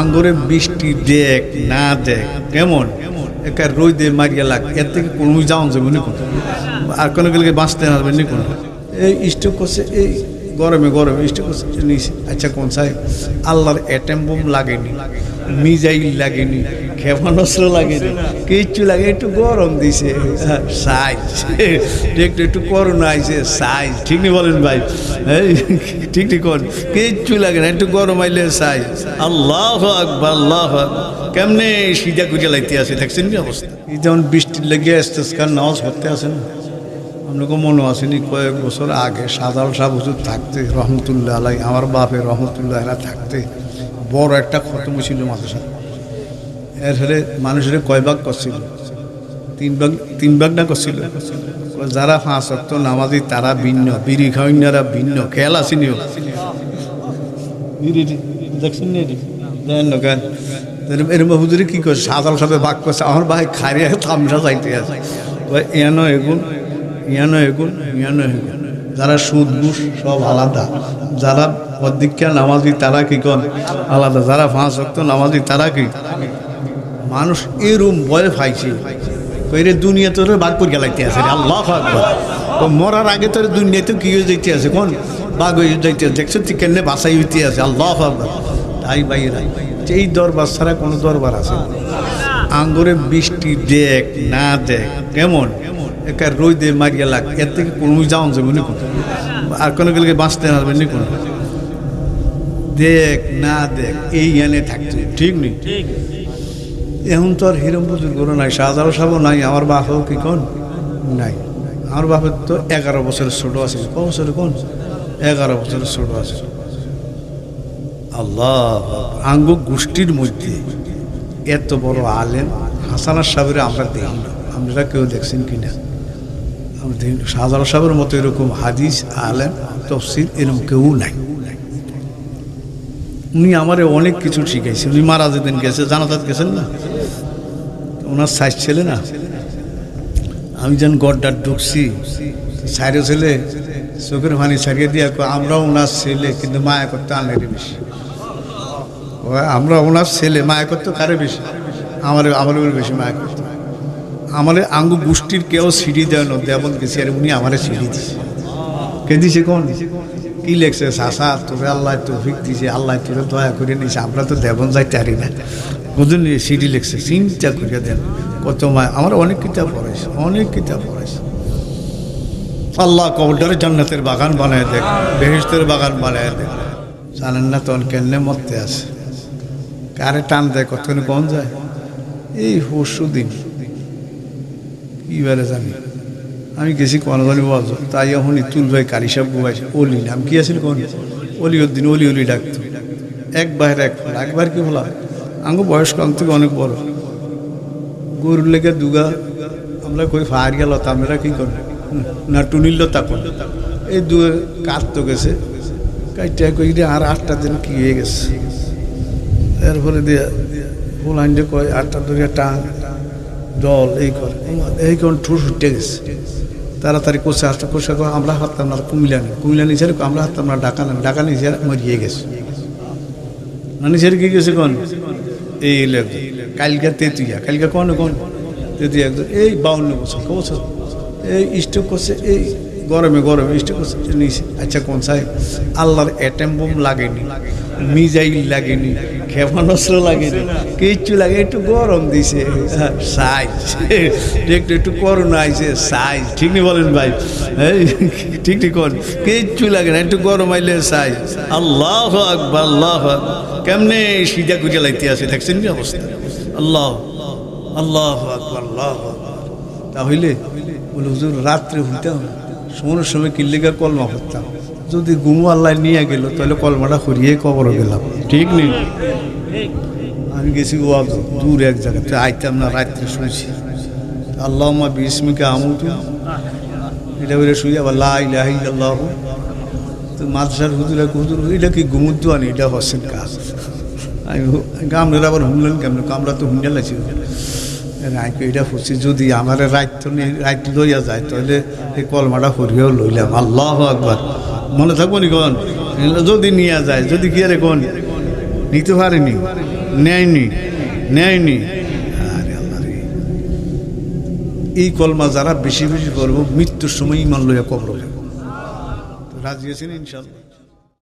আঙ্গুরে বৃষ্টি দেখ, না দেখ, কেমন? একা রোদে মারিয়া লাগ, এর থেকে কোনো যাওয়া যাবে নি আর কোনো গেলে বাঁচতে পারবে নি কোনো। এই স্টোক করছে, এই গরমে গরমে স্টোক করছে নিছে আচ্ছা কোন সাহেব? আল্লাহর অ্যাটেম বোম লাগেনি, মিজাইল লাগেনি, ক্ষেপণাস্ত্র লাগেনি, কিচ্ছু লাগে একটু গরম দিছে। সাইজ একটু একটু করোনা আইছে সাইজ ঠিক নি বলেন ভাই? ঠিক ঠিক কর কিচ্ছু লাগে না, একটু গরম আইলে সাইজ আল্লাহ আকবার, আল্লাহ। কেমনে সিজা গুজা লাইতে আছে দেখছেন কি অবস্থা? যেমন বৃষ্টির লেগে আসতে কার নামাজ পড়তে আসেন আপনাকে মনে আসেনি কয়েক বছর আগে সাদাল শাহ হুজুর থাকতে, রহমতুল্লাহ আলাই আমার বাপে রহমতুল্লাহ এরা থাকতে, বড় একটা খতম ছিল মাদ্রাসা এর ফলে মানুষের কয় ভাগ করছিল? তিন ভাগ তিন ভাগ না করছিল? যারা পাঁচ অক্ত নামাজি, তারা ভিন্ন, বিড়ি খাওয়াইনারা ভিন্ন, খেয়াল আসেনিও বিড়ি দেখছেন এরম হুজুরে কি করছে সাদাল সাথে ভাগ করছে, আমার ভাই খারিয়া তামসা যাইতে আছে। ইয়ানো এগুন যারা সুদ, ঘুষ সব আলাদা। যারা অধিক্ষা নামাজি, তারা কি কন? আলাদা। যারা পাঁচ অক্ত নামাজি, তারা কি? মানুষ এরম ভয় পাইছে কইরে দুনিয়া তোর বাঘ করে গেলাইতে আছে আল্লাহ তো মরার আগে তোর দুনিয়াতে কি যাইতে আছে কোন? বাঘ হয়ে যাইতে আছে। দেখছ তুই কেন বাসাই হইতে আছে? আল্লাহ তাই ভাইরা এই দরবার ছাড়া কোনো দরবার আছে আঙ্গুরে বৃষ্টি দেখ, না দেখ, কেমন? একা রোদে মারিয়া লাগ এর থেকে কোনো যাওয়া যাবে না কোনো। আর কোনো গেলে বাঁচতে পারবেন না কোনো। দেখ না দেখ এই জ্ঞানে থাকছে ঠিক নেই? এখন তো আর হিরম পুজোর করো নাই সাজারও সাবও নাই আমার বাপও কি কোন? নাই। আমার বাপের তো এগারো বছরের ছোট আছে। ক বছরের কোন? এগারো বছরের ছোট আছে। আল্লাহ আঙ্গ গোষ্ঠীর মধ্যে এত বড় আলেম হাসানার সাহেবের আমরা দেখি না। আপনারা কেউ দেখছেন কি না আমরা দেখি না। শাহজালাল সাহেবের মতো এরকম হাদিস, আলেম, তফসিল এরকম কেউ নাই। উনি আমারে অনেক কিছু শিখাইছে। উনি মারা যেদিন গেছে, জানাজাত গেছেন না? ওনার সাইজ ছেলে না? আমি যেন গড্ডার ঢুকছি সাইডে ছেলে, চোখের পানি ছাড়িয়ে দিয়ে আমরাও ওনার ছেলে, কিন্তু মায়া করতে আনলে বেশি। আমরা ওনার ছেলে, মায়া করতে কারে বেশি? আমার আমার বেশি মায়া করতে। আমার আঙ্গু গোষ্ঠীর কেউ সিঁড়ি দেয় না দেবন গেছি আর উনি আমারে সিঁড়ি দিছে। কে দিছে কোন? কি লেখছে? শাসা তোরে আল্লাহ তৌফিক দিছে, আল্লাহ তোরে দয়া করে নিছে, আমরা তো দেবন যাইতে পারি না। বুঝলেন সিঁড়ি লেখছে, চিন্তা করিয়া দেন। কত মায় আমার অনেক কিতাব পড়াইছে, অনেক কিতাব পড়াইছে। আল্লাহ কবলটারে জান্নাতের বাগান বানায় দেখ বেহেস্তের বাগান বানায় দেখ। জানেন না তখন কেনে মরতে আছে। কারে টান দেয় কতক্ষণ কম যায়? এই পরশু দিন বেড়ে জানি। আমি গেছি কোনো জানি বল তাই এখন ইতুল ভাই কারি সাহেব গুবাইছে অলি নাম কি আছিল কোন? অলি উদ্দিন অলি অলি ডাকতো। এক বাইরে এক ফোলা একবার কি বলা আঙ্গু বয়স্ক, আঙ্গ থেকে অনেক বড়। গরুর লেগে দুগা। আমরা কই ফায়ার গেল আমরা কি করব? না, টুনিল তা কর এই দু কাটতো গেছে। কাইটা কই রে আর আটটা দিন কি হয়ে গেছে। এরপরে দিয়ে ফুল আইনটা কয়, আটটা ধরে টান। জল এই করে এই কারণ ঠোঁট উঠে গেছে। তাড়াতাড়ি কোষে আসতে, কোষে করে আমরা হাততাম না কুমিলা নেই। কুমিলা নিচে আমরা হাততাম না ডাকা নেন ডাকা নিচে মরিয়ে গেছে। না নিচের কি গেছে কোন? এই কালকা তেতুইয়া কালকা কোন কোন? তেতুইয়া একজন এই বাউন্ন বছর বছর? এই স্টোক করছে, এই গরমে গরমে করছে, নিছে। আচ্ছা কোন সাহেব? আল্লাহর অ্যাটেম বোম লাগেনি, মিজাইল লাগেনি, ক্ষেপণাস্ত্র লাগেনি, কিচ্ছু লাগে, একটু গরম দিছে। সাইজ একটু একটু করোনা আইছে সাইজ ঠিক নি বলেন ভাই? ঠিক ঠিক কর কিচ্ছু লাগে না, একটু গরম আইলে সাইজ আল্লাহ আকবার, আল্লাহ। কেমনে সিজা গুজা লাইতে আছে দেখছেন কি অবস্থা? আল্লাহ আল্লাহ আকবার, আল্লাহ। তাহলে বলে, হুজুর, রাত্রে হইতাম সময়ের সময় কিল্লিগা কলমা করতাম যদি গুমু আল্লাহ নিয়ে গেল তাহলে কলমাটা করিয়ে কবর গেলাম। ঠিক নেই আমি গেছি ও দূর এক জায়গাতে আইতাম না রাত্রে শুয়েছি আল্লাহ মা বিস্মিকে আমুতু। এটা বলে শুয়ে আবার লাই লাহি আল্লাহ তো মাদ্রাসার হুজুরা হুজুর এটা কি ঘুমুদ্দু আনি এটা হচ্ছেন কাজ। আমি আমরা আবার হুনলেন কেমন? আমরা তো হুন্ডে লাগছি রাইক হচ্ছে যদি আমার রাইত তো লইয়া যায়, তাহলে এই কলমাটা হরিয়েও লইলাম। আল্লাহ একবার মনে থাকব নি কোন? যদি নিয়ে যায়, যদি কি আরে কোন? নিতে পারেনি, নেয়নি নেয়নি। এই কলমা যারা বেশি বেশি করব, মৃত্যুর সময় ইমান লইয়া কবর রাজি আছেন ইনশাল্লাহ